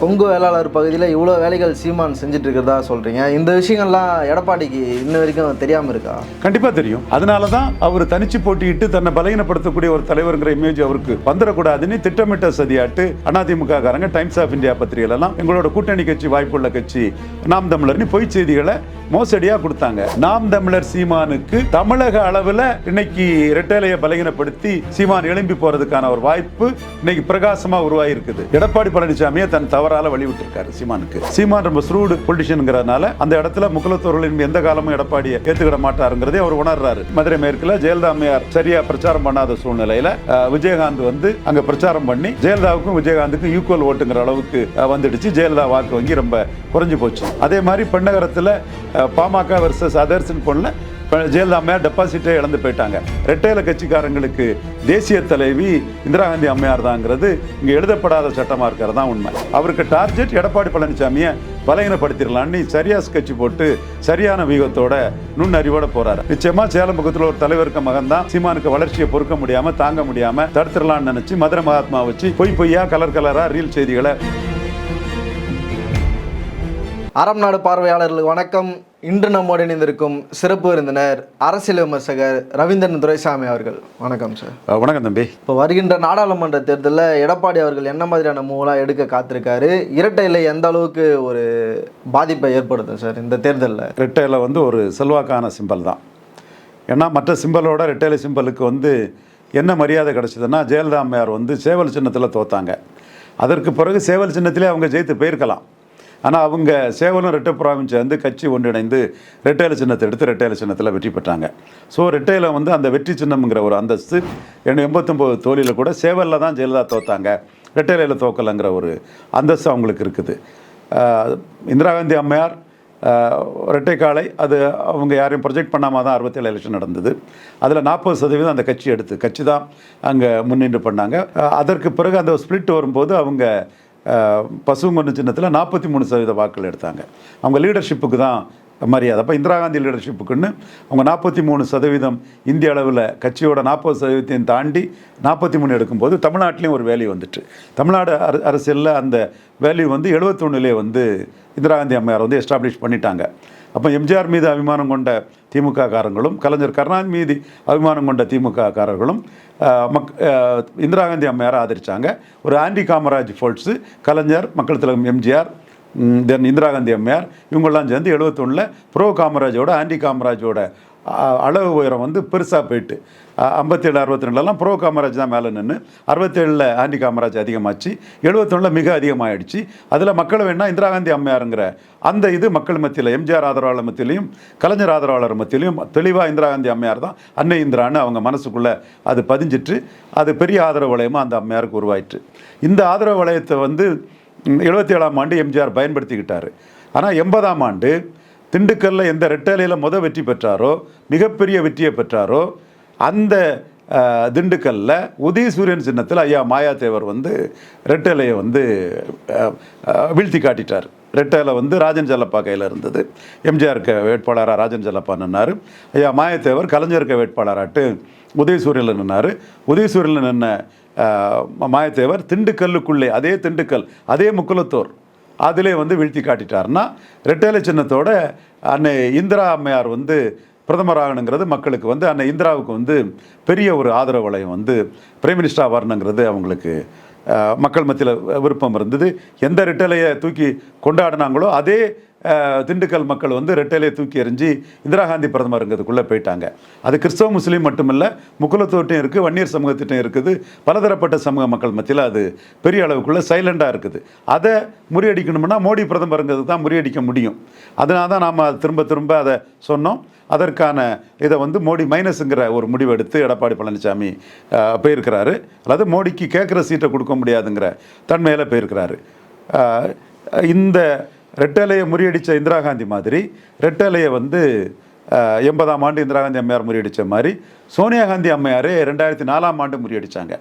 கொங்கு வேளாளர் பகுதியில் இவ்வளோ வேலைகள் சீமான் செஞ்சுட்டு இருக்கிறதா சொல்கிறீங்க இந்த விஷயங்கள்லாம் எடப்பாடிக்கு இன்ன வரைக்கும் தெரியாமல் இருக்கா? கண்டிப்பா தெரியும். அதனால தான் அவர் தனிச்சு போட்டியிட்டு தன்னை பலகீனப்படுத்தக்கூடிய ஒரு தலைவருங்கிற இமேஜ் அவருக்கு வந்துடக்கூடாதுன்னு திட்டமிட்ட சதியாட்டு அதிமுக காரங்க டைம்ஸ் ஆஃப் இந்தியா பத்திரிகையில எங்களோட கூட்டணி கட்சி வாய்ப்புள்ள கட்சி நாம் தமிழர்னு பொய் செய்திகளை மோசடியா கொடுத்தாங்க. நாம் தமிழர் சீமானுக்கு தமிழக அளவில் இன்னைக்கு இரட்டைலையை பலகீனப்படுத்தி சீமான் எழும்பி போறதுக்கான ஒரு வாய்ப்பு இன்னைக்கு பிரகாசமா உருவாகி இருக்குது எடப்பாடி பழனிசாமியை தன் அவரால் வழிவிட்டிருக்காரு சீமானுக்கு. சீமான் ரொம்ப ஸ்ரூடு பொலிட்டிஷியனுங்கிறதுனால அந்த இடத்துல முகலத்தோர்களின் எந்த காலமும் எடப்பாடியை ஏற்றுக்கிட மாட்டாருங்கிறதே அவர் உணர்றாரு. மதுரை மேற்குல ஜெயலலிதா சரியாக சரியா பிரச்சாரம் பண்ணாத சூழ்நிலையில விஜயகாந்த் வந்து அங்க பிரச்சாரம் பண்ணி ஜெயலலிதாவுக்கும் விஜயகாந்துக்கும் ஈக்குவல் ஓட்டுங்கிற அளவுக்கு வந்துடுச்சு. ஜெயலலிதா வாக்கு வங்கி ரொம்ப குறைஞ்சு போச்சு. அதே மாதிரி பெண்ணகரத்தில் பாமக வர்சஸ் அதர்ஸ்ன்னு பொண்ணுல ஜெயலலிதா அம்மையார் டெபாசிட்டே இழந்து போயிட்டாங்க. ரெட்டையில கட்சிக்காரங்களுக்கு தேசிய தலைவி இந்திரா காந்தி அம்மையார் தாங்கிறது இங்கே எழுதப்படாத சட்டமாக இருக்கிறது தான் உண்மை. அவருக்கு டார்கெட் எடப்பாடி பழனிசாமியை பலகீனப்படுத்திடலான்னு சரியாஸ் கட்சி போட்டு சரியான வியூகத்தோட நுண்ணறிவோட போறாரு. நிச்சயமா சேலம் பக்கத்தில் ஒரு தலைவருக்கு மகன் தான் சீமானுக்கு வளர்ச்சியை பொறுக்க முடியாம தாங்க முடியாம தடுத்துடலாம்னு நினைச்சு மதுரை மகாத்மா வச்சு பொய் பொய்யா கலர் கலரா ரீல் செய்திகளை அறம் நாடு பார்வையாளர்களுக்கு வணக்கம். இன்று நம்மோடு இணைந்திருக்கும் சிறப்பு விருந்தினர் அரசியல் விமர்சகர் ரவீந்திரன் துரைசாமி அவர்கள். வணக்கம் சார் வணக்கம் தம்பி. இப்போ வருகின்ற நாடாளுமன்ற தேர்தலில் எடப்பாடி அவர்கள் என்ன மாதிரியான மூவெலாம் எடுக்க காத்திருக்காரு? இரட்டை இலை எந்த அளவுக்கு ஒரு பாதிப்பை ஏற்படுத்தும் சார் இந்த தேர்தலில்? ரெட்டையில வந்து ஒரு செல்வாக்கான சிம்பல் தான். ஏன்னா மற்ற சிம்பலோட ரெட்டையில சிம்பலுக்கு வந்து என்ன மரியாதை கிடைச்சதுன்னா ஜெயலலிதா அம்மையார் வந்து சேவல் சின்னத்தில் தோத்தாங்க. அதற்கு பிறகு சேவல் சின்னத்திலே அவங்க ஜெயித்து போயிருக்கலாம். ஆனால் அவங்க சேவலும் ரெட்டப்புறாவும் சேர்ந்து கட்சி ஒன்றிணைந்து ரெட்டையில சின்னத்தை எடுத்து ரெட்டையில சின்னத்தில் வெற்றி பெற்றாங்க. ஸோ ரெட்டையில வந்து அந்த வெற்றி சின்னம்ங்கிற ஒரு அந்தஸ்து என்ன எண்பத்தொம்போது தோழியில் கூட சேவலில் தான் ஜெயலலிதா தோத்தாங்க. ரெட்டையிலையில் தோக்கலைங்கிற ஒரு அந்தஸ்து அவங்களுக்கு இருக்குது. இந்திரா காந்தி அம்மையார் ஆஹ் இரட்டைக்காலை அது அவங்க யாரையும் ப்ரொஜெக்ட் பண்ணாமல் தான் அறுபத்தேழு எலெக்ஷன் நடந்தது. அதில் நாற்பது சதவீதம் அந்த கட்சி எடுத்து கட்சி தான் அங்கே முன்னின்று பண்ணாங்க. அதற்கு பிறகு அந்த ஸ்பிளிட் வரும்போது அவங்க ஆஹ் சின்னத்தில் நாற்பத்தி மூணு சதவீத வாக்குகள் எடுத்தாங்க. அவங்க லீடர்ஷிப்புக்கு தான் மரியாதை. அப்போ இந்திரா காந்தி லீடர்ஷிப்புக்குன்னு அவங்க நாற்பத்தி மூணு சதவீதம் இந்திய அளவில் கட்சியோட நாற்பது சதவீதத்தையும் தாண்டி நாற்பத்தி மூணு எடுக்கும்போது தமிழ்நாட்டிலையும் ஒரு வேல்யூ வந்துட்டு. தமிழ்நாடு அர அரசியலில் அந்த வேல்யூ வந்து எழுபத்தொன்னுலே வந்து இந்திரா காந்தி அம்மையார் வந்து எஸ்டாப்ளிஷ் பண்ணிட்டாங்க. அப்போ எம்ஜிஆர் மீது அபிமானம் கொண்ட திமுக காரங்களும் கலைஞர் கருணாநிதி மீது அபிமானம் கொண்ட திமுக காரர்களும் மக் இந்திரா காந்தி அம்மையாரை ஆதரிச்சாங்க. ஒரு ஆண்டி காமராஜ் ஃபோல்ட்ஸு கலைஞர் மக்கள் திலகம் எம்ஜிஆர் தென் இந்திரா காந்தி அம்மையார் இவங்கெல்லாம் சேர்ந்து எழுபத்தொன்னில் ப்ரோ காமராஜோட ஆன்டி காமராஜோட அளவு உயரம் வந்து பெருசாக போயிட்டு ஐம்பத்தேழு அறுபத்தி ரெண்டுலாம் ப்ரோ காமராஜ் தான் மேலே நின்று அறுபத்தேழில் ஆண்டி காமராஜ் அதிகமாச்சு எழுபத்தொன்னில் மிக அதிகமாகிடுச்சு அதில் மக்கள் வேணால் இந்திரா காந்தி அம்மையாருங்கிற அந்த இது மக்கள் மத்தியில் எம்ஜிஆர் ஆதரவாளர் மத்தியிலையும் கலைஞர் ஆதரவாளர் மத்தியிலையும் தெளிவாக இந்திரா காந்தி அம்மையார் தான். அன்னை இந்திரான்னு அவங்க மனசுக்குள்ளே அது பதிஞ்சிட்டு அது பெரிய ஆதரவு வளையமாக அந்த அம்மையாருக்கு உருவாயிற்று. இந்த ஆதரவு வளையத்தை வந்து எழுபத்தி ஏழாம் ஆண்டு எம்ஜிஆர் பயன்படுத்திக்கிட்டார். ஆனால் எண்பதாம் ஆண்டு திண்டுக்கல்லில் எந்த ரெட்டலையில் முத வெற்றி பெற்றாரோ மிகப்பெரிய வெற்றியை பெற்றாரோ அந்த திண்டுக்கல்லில் திண்டுக்கல்ல உதயசூரியன் சின்னத்தில் ஐயா மாயாதேவர் வந்து ரெட்டலையை வந்து வீழ்த்தி காட்டிட்டார். ரெட்டலை வந்து ராஜன் செல்லப்பா கையில் இருந்தது. எம்ஜிஆருக்கு வேட்பாளராக ராஜன் செல்லப்பா நின்னார். ஐயா மாயத்தேவர் கலைஞருக்கு வேட்பாளராட்டு உதயசூரியனில் நின்னார். உதயசூரியனில் நின்ன மாயத்தேவர் திண்டுக்கல்லுக்குள்ளே அதே திண்டுக்கல் அதே முக்குலத்தோர் அதிலே வந்து வீழ்த்தி காட்டிட்டாருன்னா ரெட்டேலை சின்னத்தோட அன்னை இந்திரா அம்மையார் வந்து பிரதமர் ஆகணுங்கிறது மக்களுக்கு வந்து அன்னை இந்திராவுக்கு வந்து பெரிய ஒரு ஆதரவு வளையம் வந்து பிரைம் மினிஸ்டராக வரணுங்கிறது அவங்களுக்கு மக்கள் மத்தியில் விருப்பம் இருந்தது. எந்த ரெட்டலையை தூக்கி கொண்டாடினாங்களோ அதே திண்டுக்கல் மக்கள் வந்து ரெட்டையிலே தூக்கி எறிஞ்சு இந்திரா காந்தி பிரதமருங்கிறதுக்குள்ளே போயிட்டாங்க. அது கிறிஸ்தவ முஸ்லீம் மட்டுமில்ல முக்குலத்தோட்டையும் இருக்குது வன்னியர் சமூகத்திட்டையும் இருக்குது. பலதரப்பட்ட சமூக மக்கள் மத்தியில் அது பெரிய அளவுக்குள்ளே சைலண்டாக இருக்குது. அதை முறியடிக்கணும்னா மோடி பிரதமருங்கிறது தான் முறியடிக்க முடியும். அதனால தான் நாம் திரும்ப திரும்ப அதை சொன்னோம். அதற்கான இதை வந்து மோடி மைனஸுங்கிற ஒரு முடிவு எடுத்து எடப்பாடி பழனிசாமி போயிருக்கிறாரு. அல்லது மோடிக்கு கேட்குற சீட்டை கொடுக்க முடியாதுங்கிற தன்மையில் போயிருக்கிறாரு. இந்த ரெட்டலையை முறியடித்த இந்திரா காந்தி மாதிரி ரெட்டலையை வந்து எண்பதாம் ஆண்டு இந்திரா காந்தி அம்மையார் முறியடித்த மாதிரி சோனியா காந்தி அம்மையார் ரெண்டாயிரத்தி நாலாம் ஆண்டு முறியடித்தாங்க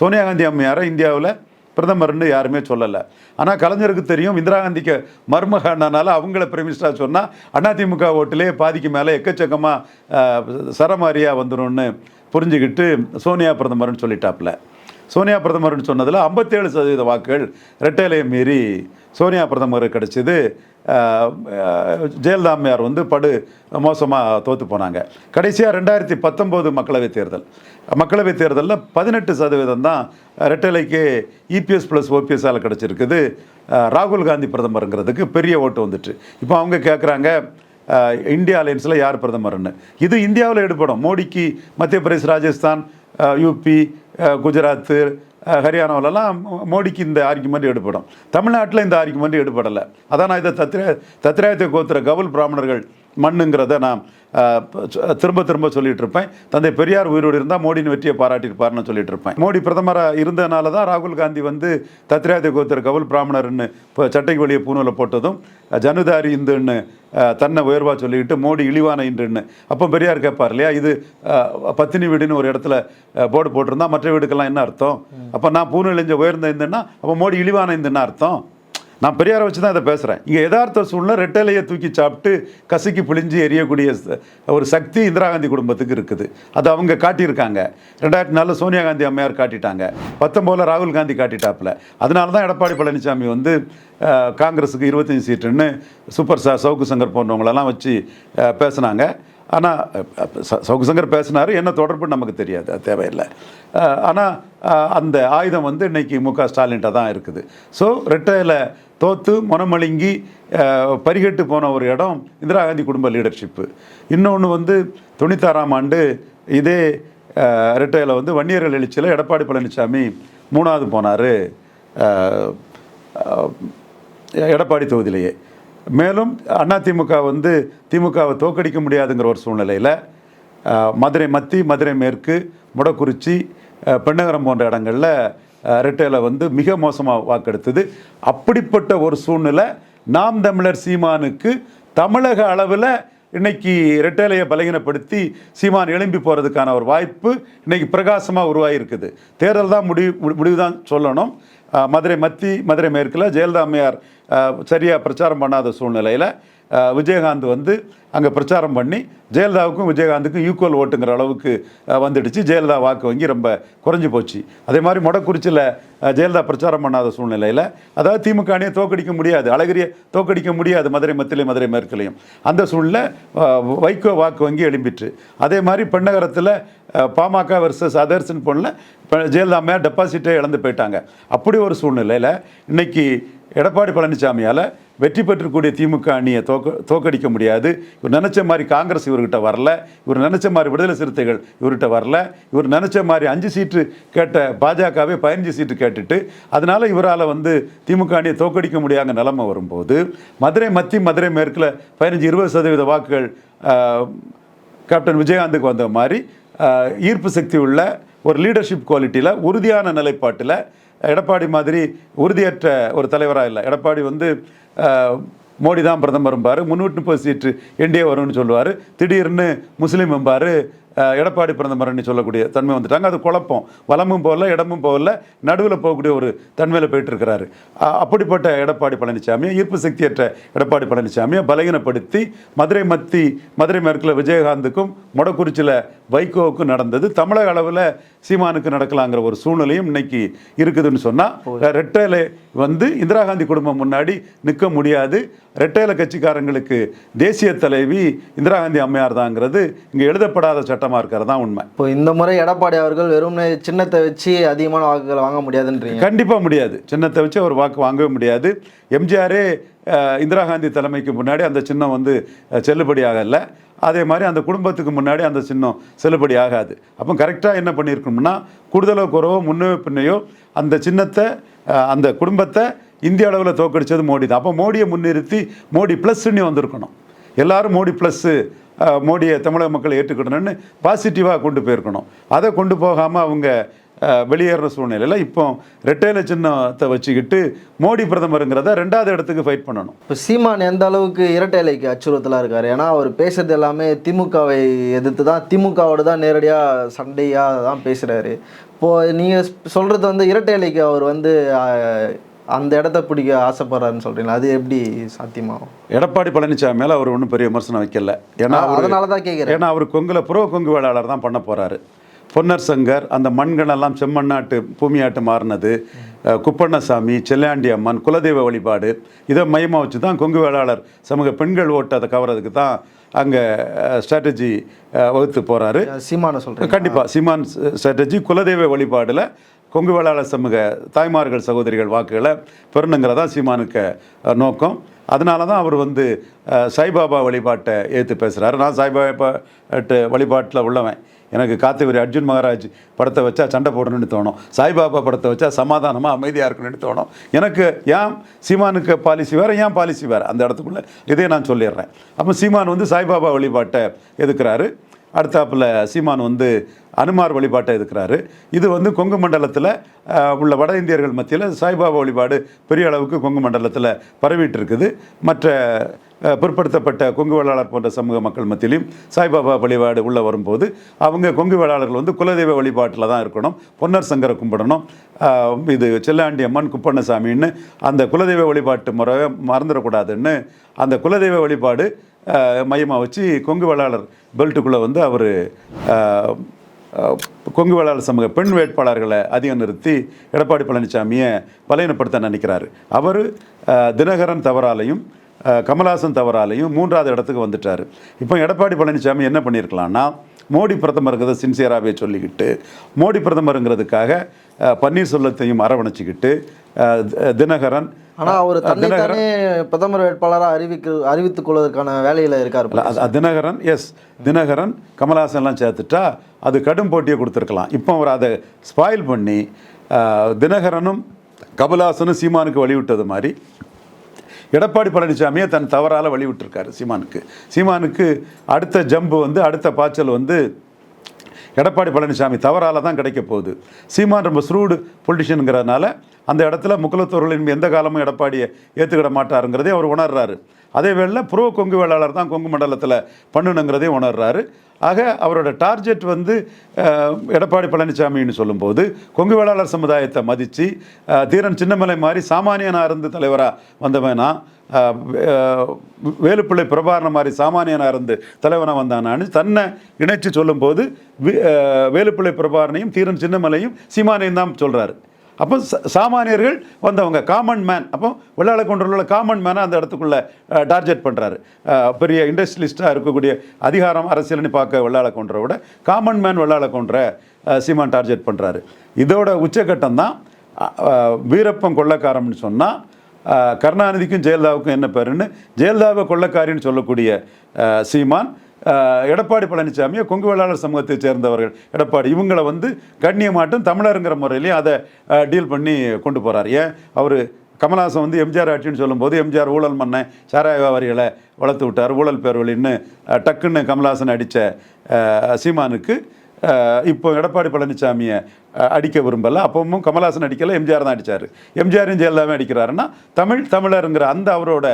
சோனியா காந்தி அம்மையாரை இந்தியாவில் பிரதமர்னு யாருமே சொல்லலை. ஆனால் கலைஞருக்கு தெரியும் இந்திரா காந்திக்கு மருமகனால அவங்கள பிரமிஸ்டா சொன்னால் அதிமுக ஓட்டிலே பாதிக்கு மேலே எக்கச்சக்கமாக சரமாரியாக வந்துடும்னு புரிஞ்சுக்கிட்டு சோனியா பிரதமர்னு சொல்லிட்டாப்புல சோனியா பிரதமர்னு சொன்னதில் ஐம்பத்தேழு சதவீத வாக்குகள் ரெட்டையிலையை மீறி சோனியா பிரதமருக்கு கிடச்சிது. ஜெயலலிதா அம்மையார் வந்து படு மோசமாக தோற்று போனாங்க. கடைசியாக ரெண்டாயிரத்தி பத்தொம்போது மக்களவைத் தேர்தல். மக்களவைத் தேர்தலில் பதினெட்டு சதவீதம் தான் ரெட்டலைக்கு இபிஎஸ் ப்ளஸ் ஓபிஎஸ்ஸால் கிடச்சிருக்குது. ராகுல் காந்தி பிரதமருங்கிறதுக்கு பெரிய ஓட்டு வந்துட்டு இப்போ அவங்க கேட்குறாங்க இந்தியா அலையன்ஸில் யார் பிரதமர்னு. இது இந்தியாவில் எடுபடும். மோடிக்கு மத்திய பிரதேஷ் ராஜஸ்தான் யூபி குஜராத்து ஹரியானாவிலலாம் மோடிக்கு இந்த ஆர்குமெண்ட் எடுபடும். தமிழ்நாட்டில் இந்த ஆர்குமெண்ட் எடுபடலை. அதான் நான் இதை தத்ரே தத்ராயத்தை கோத்துற கவுல் பிராமணர்கள் மண்ணுங்கிறத நான் திரும்ப திரும்ப சொல்லிட்டு இருப்பேன் தந்தை பெரியார் உயிரோடு இருந்தால் மோடியின் வெற்றியை பாராட்டியிருப்பார்னு சொல்லிட்டு இருப்பேன் மோடி பிரதமராக இருந்தனால தான் ராகுல் காந்தி வந்து தத்ராயத்தை கோத்திர கவுல் பிராமணர்னு இப்போ சட்டைக்கு வெளியே பூணூலை போட்டதும் ஜனுதாரி இந்துன்னு தன்னை உயர்வா சொல்லிக்கிட்டு மோடி இழிவான இன்றுன்னு. அப்போ பெரியார் கேட்பார் இல்லையா இது பத்தினி வீடுன்னு ஒரு இடத்துல போர்டு போட்டிருந்தா மற்ற வீடுக்கெல்லாம் என்ன அர்த்தம்? அப்போ நான் பூணு இழிஞ்ச உயர்ந்த இந்துன்னா அப்போ மோடி இழிவான இந்துன்னு அர்த்தம்? நான் பெரியாரை வச்சு தான் இதை பேசுகிறேன் இங்கே யதார்த்த சூழ்நிலை ரெட்டலையை தூக்கி சாப்பிட்டு கசுக்கி பிழிஞ்சு எரியக்கூடிய ஒரு சக்தி இந்திரா காந்தி குடும்பத்துக்கு இருக்குது. அது அவங்க காட்டியிருக்காங்க. ரெண்டாயிரத்தி நாலில் சோனியா காந்தி அம்மையார் காட்டிட்டாங்க. பத்தொம்போதில் ராகுல் காந்தி காட்டிட்டாப்புல. அதனால தான் எடப்பாடி பழனிசாமி வந்து காங்கிரஸுக்கு இருபத்தஞ்சி சீட்டுன்னு சூப்பர் ஸ்டார் சவுக்கு சங்கர் போன்றவங்களெல்லாம் வச்சு பேசுனாங்க. ஆனால் சவுக்கு பேசினார் என்ன தொடர்பு நமக்கு தெரியாது அது தேவையில்லை. ஆனால் அந்த ஆயுதம் வந்து இன்றைக்கி மு க. ஸ்டாலின்ட்ட தான் இருக்குது. ஸோ ரெட்டையில் தோத்து முனமழுங்கி பரிகட்டு பரிகெட்டு போன ஒரு இடம் இந்திரா காந்தி குடும்ப லீடர்ஷிப்பு இன்னொன்று வந்து தொண்ணூத்தாறாம் ஆண்டு இதே ரெட்டையில் வந்து வன்னியர்கள் எழுச்சியில் எடப்பாடி பழனிசாமி மூணாவது போனார். எடப்பாடி தொகுதியிலேயே. மேலும் அதிமுக வந்து திமுகவை தோக்கடிக்க முடியாதுங்கிற ஒரு சூழ்நிலையில் மதுரை மத்தி மதுரை மேற்கு முடக்குறிச்சி பெண்ணகரம் போன்ற இடங்களில் ரெட்டையில் வந்து மிக மோசமாக வாக்கெடுத்தது. அப்படிப்பட்ட ஒரு சூழ்நிலை நாம் தமிழர் சீமானுக்கு தமிழக அளவில் இன்னைக்கு ரெட்டேலையை பலகீனப்படுத்தி சீமான் எழும்பி போகிறதுக்கான ஒரு வாய்ப்பு இன்னைக்கு பிரகாசமாக உருவாகியிருக்குது தேர்தல் தான் முடிவு முடிவு தான் சொல்லணும். மதுரை மத்தி மதுரை மேற்கில் ஜெயலலிதா அம்மையார் சரியாக பிரச்சாரம் பண்ணாத சூழ்நிலையில் விஜயகாந்த் வந்து அங்கே பிரச்சாரம் பண்ணி ஜெயலலிதாவுக்கும் விஜயகாந்துக்கும் ஈக்குவல் ஓட்டுங்கிற அளவுக்கு வந்துடுச்சு. ஜெயலலிதா வாக்கு வங்கி ரொம்ப குறைஞ்சி போச்சு. அதே மாதிரி மொடக்குறிச்சியில் ஜெயலலிதா பிரச்சாரம் பண்ணாத சூழ்நிலையில் அதாவது திமுக அணியை தோக்கடிக்க முடியாது அழகிரியை தோக்கடிக்க முடியாது மதுரை மத்தியிலையும் மதுரை மேற்குலையும். அந்த சூழ்நிலை வைகோ வாக்கு வங்கி எழும்பிட்டு அதே மாதிரி பெண்ணகரத்தில் பாமக வர்சஸ் அதர்ஸ்ன்னு போனில் இப்போ ஜெயலலிதா மேல் டெபாசிட்டே இழந்து போயிட்டாங்க. அப்படி ஒரு சூழ்நிலையில் இன்னைக்கு எடப்பாடி பழனிசாமியால் வெற்றி பெற்றக்கூடிய திமுக அணியை தோக்க தோக்கடிக்க முடியாது. இவர் நினச்ச மாதிரி காங்கிரஸ் இவர்கிட்ட வரல. இவர் நினச்ச மாதிரி விடுதலை சிறுத்தைகள் இவர்கிட்ட வரல. இவர் நினச்ச மாதிரி அஞ்சு சீட்டு கேட்ட பாஜகவே பதினஞ்சு சீட்டு கேட்டுட்டு அதனால் இவரால் வந்து திமுக அணியை தோக்கடிக்க முடியாத நிலைமை வரும்போது மதுரை மத்தி மதுரை மேற்கில் பதினஞ்சு இருபது சதவீத வாக்குகள் கேப்டன் விஜயகாந்துக்கு வந்த மாதிரி ஈர்ப்பு சக்தி உள்ள ஒரு லீடர்ஷிப் குவாலிட்டியில் உறுதியான நிலைப்பாட்டில் எடப்பாடி மாதிரி உறுதியற்ற ஒரு தலைவராக இல்லை. எடப்பாடி வந்து மோடி தான் பிரதமர் என்பார் முந்நூற்றி முப்பது சீட்டு என்டிஏ வரும்னு சொல்லுவார். திடீர்னு முஸ்லீம் என்பார் எடப்பாடி பிரதமர்னு சொல்லக்கூடிய தன்மை வந்துட்டாங்க. அது குழப்பம். வலமும் போகல இடமும் போகல நடுவில் போகக்கூடிய ஒரு தன்மையில் போயிட்டு இருக்கிறாரு அப்படிப்பட்ட எடப்பாடி பழனிசாமியை ஈர்ப்பு சக்தியற்ற எடப்பாடி பழனிசாமியை பலகீனப்படுத்தி மதுரை மத்தி மதுரை மேற்கில் விஜயகாந்துக்கும் மொடக்குறிச்சியில் வைகோவுக்கும் நடந்தது. தமிழக அளவில் சீமானுக்கு நடக்கலாங்கிற ஒரு சூழ்நிலையும் இன்னைக்கு இருக்குதுன்னு சொன்னால் ரெட்டையில வந்து இந்திரா காந்தி குடும்பம் முன்னாடி நிற்க முடியாது. ரெட்டையில கட்சிக்காரங்களுக்கு தேசிய தலைவி இந்திரா காந்தி அம்மையார் தாங்கிறது இங்கே எழுதப்படாத சட்டமாக இருக்கிறது தான் உண்மை. இப்போ இந்த முறை எடப்பாடி அவர்கள் வெறும் சின்னத்தை வச்சு அதிகமான வாக்குகள் வாங்க முடியாதுன்றீங்க. கண்டிப்பாக முடியாது. சின்னத்தை வச்சு அவர் வாக்கு வாங்கவே முடியாது. எம்ஜிஆரே இந்திரா காந்தி தலைமைக்கு முன்னாடி அந்த சின்னம் வந்து செல்லுபடி ஆகலை. அதே மாதிரி அந்த குடும்பத்துக்கு முன்னாடி அந்த சின்னம் செல்லுபடி ஆகாது. அப்போ கரெக்டாக என்ன பண்ணியிருக்கணும்னா கூடுதலோ குறவோ முன்னோ பின்னையோ அந்த சின்னத்தை அந்த குடும்பத்தை இந்திய அளவில் தோக்கடிச்சது மோடி தான் அப்போ மோடியை முன்னிறுத்தி மோடி ப்ளஸ்ன்னு வந்திருக்கணும். எல்லாரும் மோடி ப்ளஸ்ஸு மோடியை தமிழக மக்கள் ஏற்றுக்கணும்னு பாசிட்டிவாக கொண்டு போயிருக்கணும். அதை கொண்டு போகாமல் அவங்க அஹ், வெளியேறுற சூழ்நிலையில் இப்போ ரெட்டையில சின்னத்தை வச்சுக்கிட்டு மோடி பிரதமருங்கிறத ரெண்டாவது இடத்துக்கு ஃபைட் பண்ணணும். இப்போ சீமான் எந்த அளவுக்கு இரட்டைலைக்கு அச்சுறுத்தலாக இருக்கார்? ஏன்னா அவர் பேசுறது எல்லாமே திமுகவை எதிர்த்து தான் திமுகவோட தான் நேரடியாக சண்டையாக தான் பேசுகிறாரு இப்போது நீங்கள் சொல்கிறது வந்து இரட்டை இலைக்கு அவர் வந்து அந்த இடத்த பிடிக்க ஆசைப்படுறாருன்னு சொல்கிறீங்களா அது எப்படி சாத்தியமாகும்? எடப்பாடி பழனிசாமி மேலே அவர் ஒன்றும் பெரிய விமர்சனம் வைக்கல. ஏன்னா அதனால தான் கேட்குறேன் ஏன்னா அவர் கொங்குல புரோ கொங்கு வேளாளர் தான் பண்ண போறாரு. பொன்னர் சங்கர் அந்த மண்களெல்லாம் செம்மண்ணாட்டு பூமியாட்டு மாறினது. குப்பண்ணசாமி செல்லாண்டி அம்மன் குலதெய்வ வழிபாடு இதை மையமாக வச்சு தான் கொங்கு வேளாளர் சமூக பெண்கள் ஓட்டு அதை கவர்றதுக்கு தான் அங்கே ஸ்ட்ராட்டஜி வகுத்து போகிறாரு சீமான சொல்கிறேன் கண்டிப்பாக சீமான் ஸ்ட்ராட்டஜி குலதெய்வ வழிபாடில் கொங்கு வேளாளர் சமூக தாய்மார்கள் சகோதரிகள் வாக்குகளை பெறணுங்கிறதா சீமானுக்கு நோக்கம். அதனால தான் அவர் வந்து சாய்பாபா வழிபாட்டை ஏற்று பேசுகிறாரு நான் சாய்பாபா வழிபாட்டில் உள்ளவன். எனக்கு காத்தவரி அர்ஜுன் மகாராஜ் படத்தை வச்சா சண்டை போடணும்னு தோணும். சாய்பாபா படத்தை வச்சா சமாதானமாக அமைதியாக இருக்கணும்னு தோணும். எனக்கு ஏன் சீமானுக்கு பாலிசி வேறு ஏன் பாலிசி வேறு? அந்த இடத்துக்குள்ளே இதே நான் சொல்லிடுறேன். அப்போ சீமான் வந்து சாய்பாபா வழிபாட்டை எதுக்குறாரு? அடுத்தாப்புல சீமான் வந்து அனுமார் வழிபாட்டை இருக்கிறாரு இது வந்து கொங்கு மண்டலத்தில் உள்ள வட இந்தியர்கள் மத்தியில் சாய்பாபா வழிபாடு பெரிய அளவுக்கு கொங்கு மண்டலத்தில் பரவிட்டு இருக்குது மற்ற பிற்படுத்தப்பட்ட கொங்கு வேளாளர் போன்ற சமூக மக்கள் மத்தியிலையும் சாய்பாபா வழிபாடு உள்ளே வரும்போது அவங்க கொங்கு வேளாளர்கள் வந்து குலதெய்வ வழிபாட்டில் தான் இருக்கணும் பொன்னர் சங்கரை கும்பிடணும். இது செல்லாண்டி அம்மன் குப்பண்ணசாமின்னு அந்த குலதெய்வ வழிபாட்டு முறையை மறந்துடக்கூடாதுன்னு அந்த குலதெய்வ வழிபாடு மையமாக வச்சு கொங்கு வேளாளர் பெல்ட்டுக்குள்ளே வந்து அவர் கொங்கு வேளாளர் சமூக பெண் வேட்பாளர்களை அதிகம் நிறுத்தி எடப்பாடி பழனிசாமியை பலையனப்படுத்த நினைக்கிறார். அவர் தினகரன் தவறாலையும் கமலாசன் தவறாலையும் மூன்றாவது இடத்துக்கு வந்துட்டார். இப்போ எடப்பாடி பழனிசாமி என்ன பண்ணியிருக்கலாம்னா மோடி பிரதமருங்கிறத சின்சியராகவே சொல்லிக்கிட்டு மோடி பிரதமருங்கிறதுக்காக பன்னீர்செல்வத்தையும் அரவணைச்சிக்கிட்டு தினகரன் ஆனால் அவர் தினகரன். பிரதமர் வேட்பாளராக அறிவிக்க அறிவித்துக் கொள்வதற்கான வேலையில் இருக்கார் தினகரன் எஸ் தினகரன் கமலஹாசன்லாம் சேர்த்துட்டா அது கடும் போட்டியை கொடுத்துருக்கலாம். இப்போ அவர் அதை ஸ்பாயில் பண்ணி தினகரனும் கமலஹாசனும் சீமானுக்கு வழிவிட்டது மாதிரி எடப்பாடி பழனிசாமியை தன் தவறால் வழிவிட்டிருக்காரு சீமானுக்கு. சீமானுக்கு அடுத்த ஜம்பு வந்து அடுத்த பாய்ச்சல் வந்து எடப்பாடி பழனிசாமி தவறால தான் கிடைக்க போகுது. சீமான் ரொம்ப ஸ்ரூடு பொலிட்டிஷியனுங்கிறதுனால அந்த இடத்துல முக்குலத்தோர்களின் எந்த காலமும் எடப்பாடியை ஏற்றுக்கிட மாட்டாருங்கிறதே அவர் உணர்றாரு. அதே வேளையில் புரோ கொங்கு வேளாளர் தான் கொங்கு மண்டலத்தில் பண்ணணுங்கிறதையும் உணர்றாரு. ஆக அவரோட டார்கெட் வந்து எடப்பாடி பழனிசாமின்னு சொல்லும்போது கொங்கு வேளாளர் சமுதாயத்தை மதித்து தீரன் சின்னமலை மாதிரி சாமானியனாக இருந்து தலைவராக வந்தவனா வேலுப்பிள்ளை பிரபாரண மாதிரி சாமானியனாக இருந்து தலைவனாக வந்தானான்னு தன்னை இணைச்சு சொல்லும்போது வேலுப்பிள்ளை பிரபாரனையும் தீரன் சின்னமலையும் சீமானையும் தான் சொல்கிறாரு அப்போ சாமானியர்கள் வந்தவங்க காமன் மேன் அப்போ வெள்ளாள கொண்டுள்ள காமன் மேனை அந்த இடத்துக்குள்ளே டார்கெட் பண்ணுறாரு பெரிய இண்டஸ்ட்ரியலிஸ்ட்டாக இருக்கக்கூடிய அதிகாரம் அரசியல்னு பார்க்க வெள்ளாள கொன்ற விட காமன் மேன் வெள்ளாள கொன்ற சீமான் டார்கெட் பண்ணுறாரு இதோட உச்சகட்டம் தான் வீரப்பன் கொள்ளக்காரம்னு சொன்னால் கருணாநிதிக்கும் ஜெயலலிதாவுக்கும் என்ன பேருன்னு ஜெயலலிதாவை கொள்ளக்காரின்னு சொல்லக்கூடிய சீமான் எடப்பாடி பழனிசாமியை கொங்கு வேளாளர் சமூகத்தை சேர்ந்தவர்கள். எடப்பாடி இவங்களை வந்து கண்ணியமாட்டும் தமிழருங்கிற முறையிலையும் அதை டீல் பண்ணி கொண்டு போகிறார் ஏன்? அவர் கமலஹாசன் வந்து எம்ஜிஆர் ஆட்சின்னு சொல்லும்போது எம்ஜிஆர் ஊழல் மன்னன் சாராய வியாபாரிகளை வளர்த்து விட்டார். ஊழல் பேர்வழின்னு டக்குன்னு கமலஹாசன் அடித்த சீமானுக்கு இப்போ எடப்பாடி பழனிசாமியை அடிக்க விரும்பல. அப்பவும் கமலஹாசன் அடிக்கலை எம்ஜிஆர் தான் அடித்தார் எம்ஜிஆரும் ஜெயலலிதாவே அடிக்கிறாருன்னா தமிழ் தமிழருங்கிற அந்த அவரோட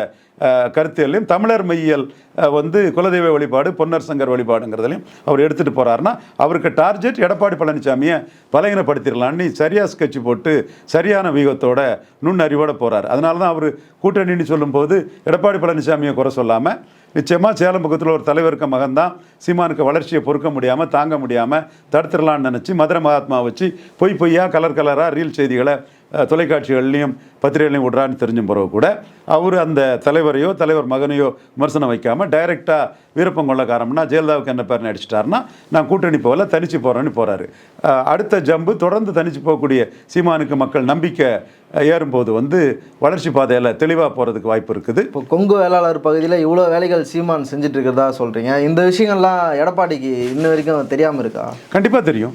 கருத்தியல்லையும் தமிழர் மையல் வந்து குலதெய்வ வழிபாடு பொன்னர் சங்கர் வழிபாடுங்கிறதுலையும் அவர் எடுத்துகிட்டு போகிறாருன்னா அவருக்கு டார்கெட் எடப்பாடி பழனிசாமியை பலகீனப்படுத்திடலான்னு சரியா ஸ்கெட்ச் போட்டு சரியான வியூகத்தோட நுண்ணறிவோடு போகிறார் அதனால தான் அவர் கூட்டணின்னு சொல்லும்போது எடப்பாடி பழனிசாமியை குறை சொல்லாமல் நிச்சயமாக சேலம் பக்கத்தில் ஒரு தலைவருக்கு மகன் தான் சீமானுக்கு வளர்ச்சியை பொறுக்க முடியாமல் தாங்க முடியாமல் தடுத்துடலான்னு நினச்சி மதுரை மகாத்மா வச்சு பொய் பொய்யா கலர் கலராக ரீல் செய்திகளை தொலைக்காட்சிகள்லையும் பத்திரிகைகளையும் விடுறான்னு தெரிஞ்சும் பிறகு கூட அவர் அந்த தலைவரையோ தலைவர் மகனையோ விமர்சனம் வைக்காமல் டைரெக்டாக வீரப்பன் கொள்ளக்காரம்னா ஜெயலலிதாவுக்கு என்ன பேர்னு அடிச்சிட்டாருன்னா நான் கூட்டணி போகல தனிச்சு போகிறேன்னு போகிறாரு அடுத்த ஜம்பு தொடர்ந்து தனிச்சு போகக்கூடிய சீமானுக்கு மக்கள் நம்பிக்கை ஏறும்போது வந்து வளர்ச்சி பாதையில் தெளிவாக போகிறதுக்கு வாய்ப்பு இருக்குது. இப்போ கொங்கு வேளாளர் பகுதியில் இவ்வளோ வேலைகள் சீமான் செஞ்சுட்டு இருக்கிறதா சொல்கிறீங்க இந்த விஷயங்கள்லாம் எடப்பாடிக்கு இன்ன வரைக்கும் தெரியாமல் இருக்கா? கண்டிப்பாக தெரியும்.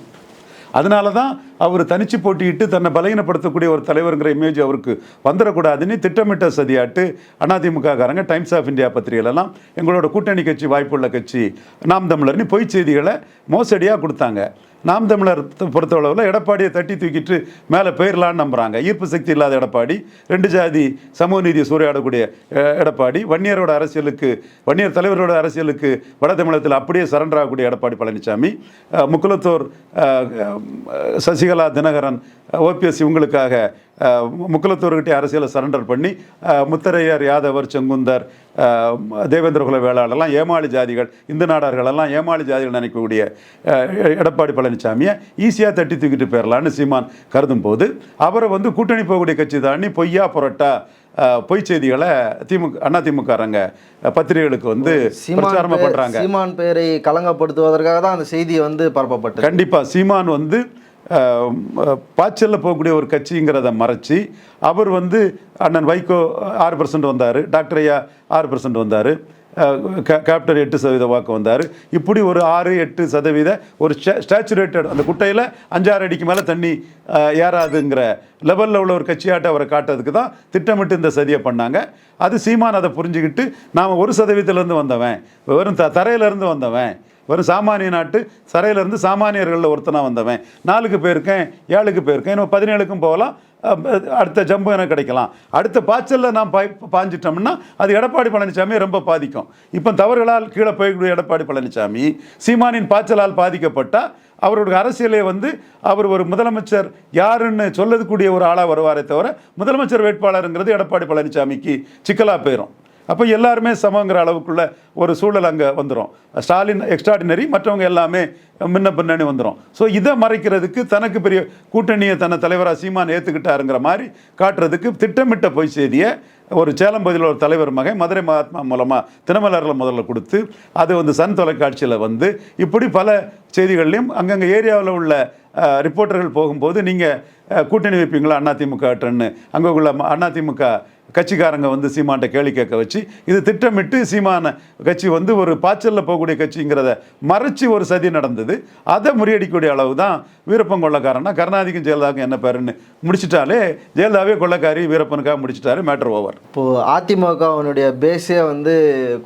அதனால தான் அவர் தனிச்சு போட்டியிட்டு தன்னை பலகீனப்படுத்தக்கூடிய ஒரு தலைவருங்கிற இமேஜ் அவருக்கு வந்துடக்கூடாதுன்னு திட்டமிட்ட சதியாட்டு அதிமுக காரங்க டைம்ஸ் ஆஃப் இந்தியா பத்திரிகையிலலாம் எங்களோட கூட்டணி கட்சி வாய்ப்புள்ள கட்சி நாம் தமிழர்னு பொய் செய்திகளை மோசடியாக கொடுத்தாங்க. நாம் தமிழர் பொறுத்தளவில் எடப்பாடியை தட்டி தூக்கிட்டு மேலே போயிடலான்னு நம்புகிறாங்க ஈர்ப்பு சக்தி இல்லாத எடப்பாடி ரெண்டு ஜாதி சமூக நீதியை சூறையாடக்கூடிய எடப்பாடி வன்னியரோட அரசியலுக்கு வன்னியர் தலைவரோட அரசியலுக்கு வட தமிழகத்தில் அப்படியே சரண்டர் ஆகக்கூடிய எடப்பாடி பழனிசாமி அஹ், முக்குலத்தோர் சசிகலா தினகரன் ஓபிஎஸ் இவங்களுக்காக முக்குலத்தூர்கிட்ட அரசியலை சரண்டர் பண்ணி முத்தரையர் யாதவர் செங்குந்தர் அஹ், தேவேந்திர குல வேளாளர்லாம் ஏமாளி ஜாதிகள் இந்து நாடார்கள் எல்லாம் ஏமாளி ஜாதிகள் நினைக்கக்கூடிய எடப்பாடி பழனிசாமியை ஈஸியாக தட்டி தூக்கிட்டு போயிடலான்னு சீமான் கருதும் போது அவரை வந்து கூட்டணி போகக்கூடிய கட்சி தாண்டி பொய்யா புரட்டா பொய் செய்திகளை திமுக அண்ணா திமுகரங்க பத்திரிகைகளுக்கு வந்து சீமான் பிரச்சாரமா பே- பண்றாங்க. சீமான் பெயரை களங்கப்படுத்துவதற்காக தான் அந்த செய்தி வந்து பரப்பப்பட்டது. கண்டிப்பா சீமான் வந்து பாய்ச்சலில் போகக்கூடிய ஒரு கட்சிங்கிறத மறைச்சி அவர் வந்து அண்ணன் வைகோ ஆறு பர்சன்ட் வந்தார் டாக்டர் ஐயா ஆறு பர்சன்ட் வந்தார் கேப்டன் எட்டு சதவீத வாக்கு வந்தார். இப்படி ஒரு ஆறு எட்டு சதவீத ஒரு ஸ்டாச்சுரேட்டட் அந்த குட்டையில் அஞ்சாறு அடிக்கு மேலே தண்ணி ஏறாதுங்கிற லெவலில் உள்ள ஒரு கட்சியாட்ட அவரை காட்டுறதுக்கு தான் திட்டமிட்டு இந்த சதியை பண்ணாங்க. அது சீமான் அதை புரிஞ்சுக்கிட்டு நாம் ஒரு சதவீதத்திலேருந்து வந்தவன் வெறும் த தரையிலேருந்து வந்தவன் வெறும் சாமானிய நாட்டு சரையிலேருந்து சாமானியர்களில் ஒருத்தனாக வந்தவன். நாலுக்கு போயிருக்கேன் ஏழுக்கு போயிருக்கேன் இன்னும் பதினேழுக்கும் போகலாம் அடுத்த ஜம்பு எனக்கு கிடைக்கலாம். அடுத்த பாய்ச்சலில் நாம் பாய் பாஞ்சிட்டோம்னா அது எடப்பாடி பழனிசாமி ரொம்ப பாதிக்கும். இப்போ தவறுகளால் கீழே போய்க்கூடிய எடப்பாடி பழனிசாமி சீமானின் பாய்ச்சலால் பாதிக்கப்பட்டால் அவருடைய அரசியலே வந்து அவர் ஒரு முதலமைச்சர் யாருன்னு சொல்லக்கூடிய ஒரு ஆளாக வருவாரே தவிர முதலமைச்சர் வேட்பாளருங்கிறது எடப்பாடி பழனிசாமிக்கு சிக்கலாக போயிடும் அப்போ எல்லாருமே சமங்கிற அளவுக்குள்ள ஒரு சூழல் அங்கே வந்துடும் ஸ்டாலின் எக்ஸ்ட்ராடினரி மற்றவங்க எல்லாமே முன்ன பின்னணி வந்துடும் ஸோ இதை மறைக்கிறதுக்கு தனக்கு பெரிய கூட்டணியை தன்னை தலைவராக சீமான் ஏற்றுக்கிட்டாருங்கிற மாதிரி காட்டுறதுக்கு திட்டமிட்ட பொய் செய்தியை ஒரு சேலம் பகுதியில் ஒரு தலைவர் மகன் மதுரை மகாத்மா மூலமாக தினமலரில் முதல்ல கொடுத்து அது வந்து சன் தொலைக்காட்சியில் வந்து இப்படி பல செய்திகள்லையும் அங்கங்கே ஏரியாவில் உள்ள ரிப்போர்ட்டர்கள் போகும்போது நீங்கள் கூட்டணி வைப்பீங்களா? அதிமுக டன்னு அங்கே உள்ள அதிமுக கட்சிக்காரங்க வந்து சீமான்ட்ட கேள்வி கேட்க வச்சு இது திட்டமிட்டு சீமான கட்சி வந்து ஒரு பாய்ச்சலில் போகக்கூடிய கட்சிங்கிறத மறைச்சு ஒரு சதி நடந்தது. அதை முறியடிக்கக்கூடிய அளவு தான் வீரப்பன் கொள்ளக்காரனா கருணாதிக்கும் ஜெயலலிதாவுக்கும் என்ன பேருன்னு முடிச்சிட்டாலே ஜெயலலிதாவே கொள்ளக்காரி வீரப்பனுக்காக முடிச்சிட்டாரு மேட்ரு ஓவர் இப்போது அதிமுகவனுடைய பேஸே வந்து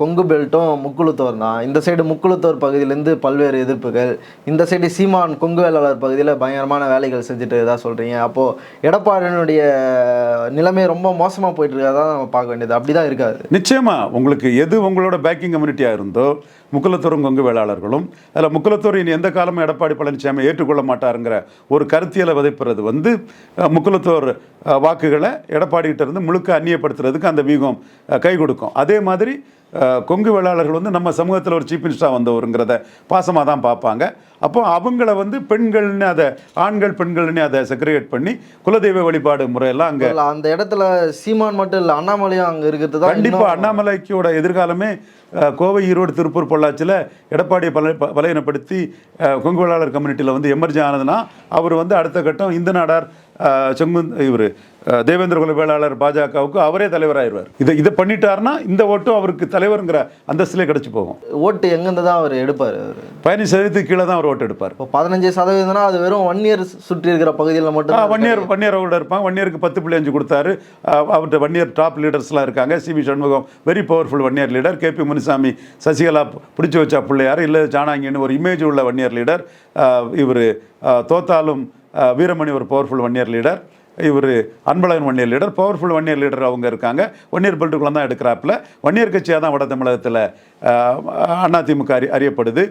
கொங்கு பெல்ட்டும் முக்குளுத்தோர் தான். இந்த சைடு முக்குளுத்தோர் பகுதியிலேருந்து பல்வேறு எதிர்ப்புகள் இந்த சைடு சீமான் கொங்கு வேளாளர் பகுதியில் பயங்கரமான வேலைகள் செஞ்சுட்டு இதாக சொல்கிறீங்க அப்போது எடப்பாடியினுடைய நிலைமை ரொம்ப மோசமாக போயிட்டு இருக்கறதா நம்ம பார்க்க வேண்டியது. அப்படி தான் இருக்காது. நிச்சயமா உங்களுக்கு எது உங்களோட பேக்கிங் கம்யூனிட்டியாக இருந்தோ முக்குலத்தூரும் கொங்கு வேளாளர்களும் அதில் முக்குலத்தூர் இனி எந்த காலமும் எடப்பாடி பழனிசாமி ஏற்றுக்கொள்ள மாட்டாருங்கிற ஒரு கருத்தியலை விதைப்புறது வந்து முக்குலத்தூர் வாக்குகளை எடப்பாடிகிட்ட இருந்து முழுக்க அந்நியப்படுத்துறதுக்கு அந்த வீகம் அஹ், கை கொடுக்கும். அதே மாதிரி கொங்கு வேளாளர்கள் வந்து நம்ம சமூகத்தில் ஒரு சீஃப் மினிஸ்டராக வந்தவருங்கிறத பாசமாக தான் பார்ப்பாங்க அப்போ அவங்கள வந்து பெண்கள்னு அதை ஆண்கள் பெண்கள்னு அதை செக்ரிகேட் பண்ணி குலதெய்வ வழிபாடு முறையெல்லாம் அங்கே அந்த இடத்துல சீமான் மட்டும் இல்லை அண்ணாமலையும் அங்கே இருக்கிறது தான் கண்டிப்பா அண்ணாமலைக்கோட எதிர்காலமே கோவை ஈரோடு திருப்பூர் பொள்ளாச்சியில் எடப்பாடியை பல ப- பலவீனப்படுத்தி கொங்கு வேளாளர் கம்யூனிட்டியில் வந்து எமர்ஜி ஆனதுன்னா அவர் வந்து அடுத்த கட்டம் இந்த நாடார் செங்குந்த் இவர் தேவேந்திர குல வேளாளர் பாஜகவுக்கு அவரே தலைவராயிருவார். இதை இதை பண்ணிட்டாருன்னா இந்த ஓட்டும் அவருக்கு தலைவருங்கிற அந்தஸ்திலே கிடச்சி போகும். ஓட்டு எங்கேருந்து தான் அவர் எடுப்பார் அவர்? பதினஞ்சு சதவீதத்துக்கு கீழே தான் அவர் ஓட்டு எடுப்பார். இப்போ பதினஞ்சு சதவீதம்னா அது வெறும் ஒன் இயர் சுற்றி இருக்கிற பகுதியில் மட்டும் ஒன் இயர் ஒன் இயர் அவரோட இருப்பாங்க. ஒன் இயருக்கு பத்து புள்ளி அஞ்சு கொடுத்தாரு. அவர்கிட்ட ஒன் இயர் டாப் லீடர்ஸ்லாம் இருக்காங்க. CV Shanmugam very powerful one year leader KP Munusamy Sasikala பிடிச்சி வச்சா பிள்ளையார். இல்லை ஜானாங்கின்னு ஒரு இமேஜ் உள்ள ஒன் இயர் லீடர் இவர் தோத்தாலும் வீரமணி ஒரு பவர்ஃபுல் ஒன் இயர் லீடர் இவர் Anbazhagan one year leader powerful one year leader அவங்க இருக்காங்க. ஒன் இயர் பெல்ட்டுக்குள்ள தான் எடுக்கிறாப்புல. ஒன் இயர் கட்சியாக தான் வட தமிழகத்தில் அதிமுக அறி அறியப்படுது.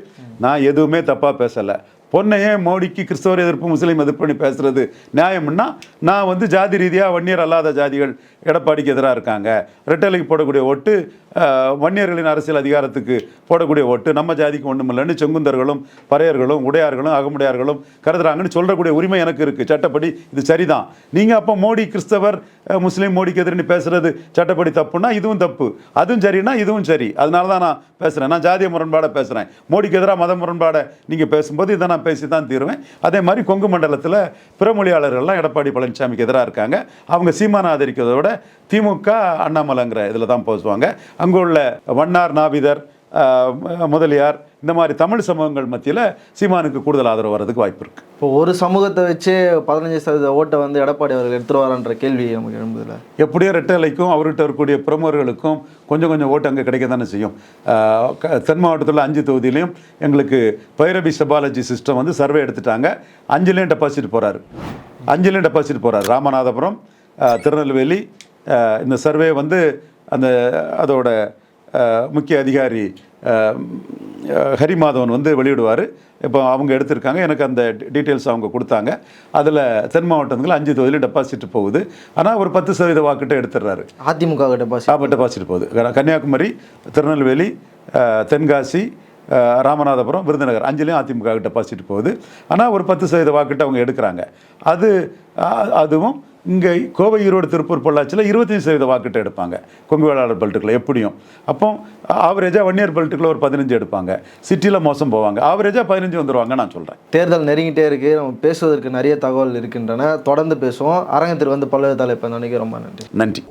நான் எதுவுமே தப்பாக பேசலை. பொன்னையே மோடிக்கு கிறிஸ்தவர் எதிர்ப்பு முஸ்லீம் எதிர்ப்புன்னு பேசுகிறது நியாயம்னா நான் வந்து ஜாதி ரீதியாக வன்னியர் அல்லாத ஜாதிகள் எடப்பாடிக்கு எதிராக இருக்காங்க. ரெட்டலைக்கு போடக்கூடிய ஓட்டு வன்னியர்களின் அரசியல் அதிகாரத்துக்கு போடக்கூடிய ஓட்டு நம்ம ஜாதிக்கு ஒன்றுமில்லைன்னு செங்குந்தர்களும் பறையர்களும் உடையார்களும் அகமுடையார்களும் கருதுறாங்கன்னு சொல்லக்கூடிய உரிமை எனக்கு இருக்குது சட்டப்படி இது சரிதான். நீங்கள் அப்போ மோடி கிறிஸ்தவர் முஸ்லீம் மோடிக்கு எதிர்னு பேசுகிறது சட்டப்படி தப்புன்னா இதுவும் தப்பு. அதுவும் சரின்னா இதுவும் சரி. அதனால தான் நான் பேசுகிறேன் நான் ஜாதிய முரண்பாடை பேசுகிறேன் மோடிக்கு எதிராக மத முரண்பாடை நீங்கள் பேசும்போது இதை நான் பேசி தான் தீருவேன். அதே மாதிரி கொங்கு மண்டலத்தில் பிற மொழியாளர்கள்லாம் எடப்பாடி பழனிசாமிக்கு எதிராக இருக்காங்க. அவங்க சீமானை ஆதரிக்கிறதோட திமுக அண்ணாமலைங்கிற இதில் தான் பேசுவாங்க. அங்கே உள்ள வண்ணார் நாவிதர் முதலியார் இந்த மாதிரி தமிழ் சமூகங்கள் மத்தியில் சீமானுக்கு கூடுதல் ஆதரவு வர்றதுக்கு வாய்ப்பு இருக்குது இப்போ ஒரு சமூகத்தை வச்சு பதினஞ்சு சதவீத ஓட்டை வந்து எடப்பாடி அவர்கள் எடுத்துட்டு வரான்ற கேள்வி நமக்கு எழும்புதில்ல. எப்படியோ ரெட்டலைக்கும் அவர்கிட்ட இருக்கக்கூடிய பிரமுகர்களுக்கும் கொஞ்சம் கொஞ்சம் ஓட்டு அங்கே கிடைக்க தானே செய்யும். தென் மாவட்டத்தில் அஞ்சு தொகுதியிலையும் எங்களுக்கு பைரபி செபாலஜி சிஸ்டம் வந்து சர்வே எடுத்துட்டாங்க. அஞ்சுலேயும் டெபாசிட் போகிறாரு அஞ்சுலேயும் டெபாசிட் போகிறார் ராமநாதபுரம் திருநெல்வேலி இந்த சர்வே வந்து அந்த அதோட முக்கிய அதிகாரி ஹரிமாதவன் வந்து வெளியிடுவார். இப்போ அவங்க எடுத்திருக்காங்க. எனக்கு அந்த டீட்டெயில்ஸ் அவங்க கொடுத்தாங்க. அதில் தென் மாவட்டத்தில் அஞ்சு தொகுதியில் டெபாசிட் போகுது. ஆனால் ஒரு பத்து சதவீத வாக்கிட்ட எடுத்துடுறாரு அதிமுக டெபாசிட் ஆமாம் டெபாசிட் போகுது. கன்னியாகுமரி திருநெல்வேலி தென்காசி ராமநாதபுரம் விருதுநகர் அஞ்சுலேயும் அதிமுக டெபாசிட் போகுது. ஆனால் ஒரு பத்து சதவீத வாக்கிட்ட அவங்க எடுக்கிறாங்க. அது அதுவும் இங்கே கோவை ஈரோடு திருப்பூர் பொள்ளாச்சியில் இருபத்தஞ்சி சதவீத வாக்கிட்ட எடுப்பாங்க. கொங்கு வேளாளர் பெல்ட்டுக்குள்ள எப்படியும். அப்போ ஆவரேஜாக வன்னியர் பெல்ட்டுக்குள்ள ஒரு பதினஞ்சு எடுப்பாங்க. சிட்டியில் மோசம் போவாங்க. ஆவரேஜாக பதினஞ்சு வந்துருவாங்க நான் சொல்கிறேன் தேர்தல் நெருங்கிட்டே இருக்கு. நம்ம பேசுவதற்கு நிறைய தகவல் இருக்கின்றன. தொடர்ந்து பேசுவோம். அரங்கத்தில் வந்து பல்வேறு தலைப்பு நினைக்க ரொம்ப நன்றி. நன்றி.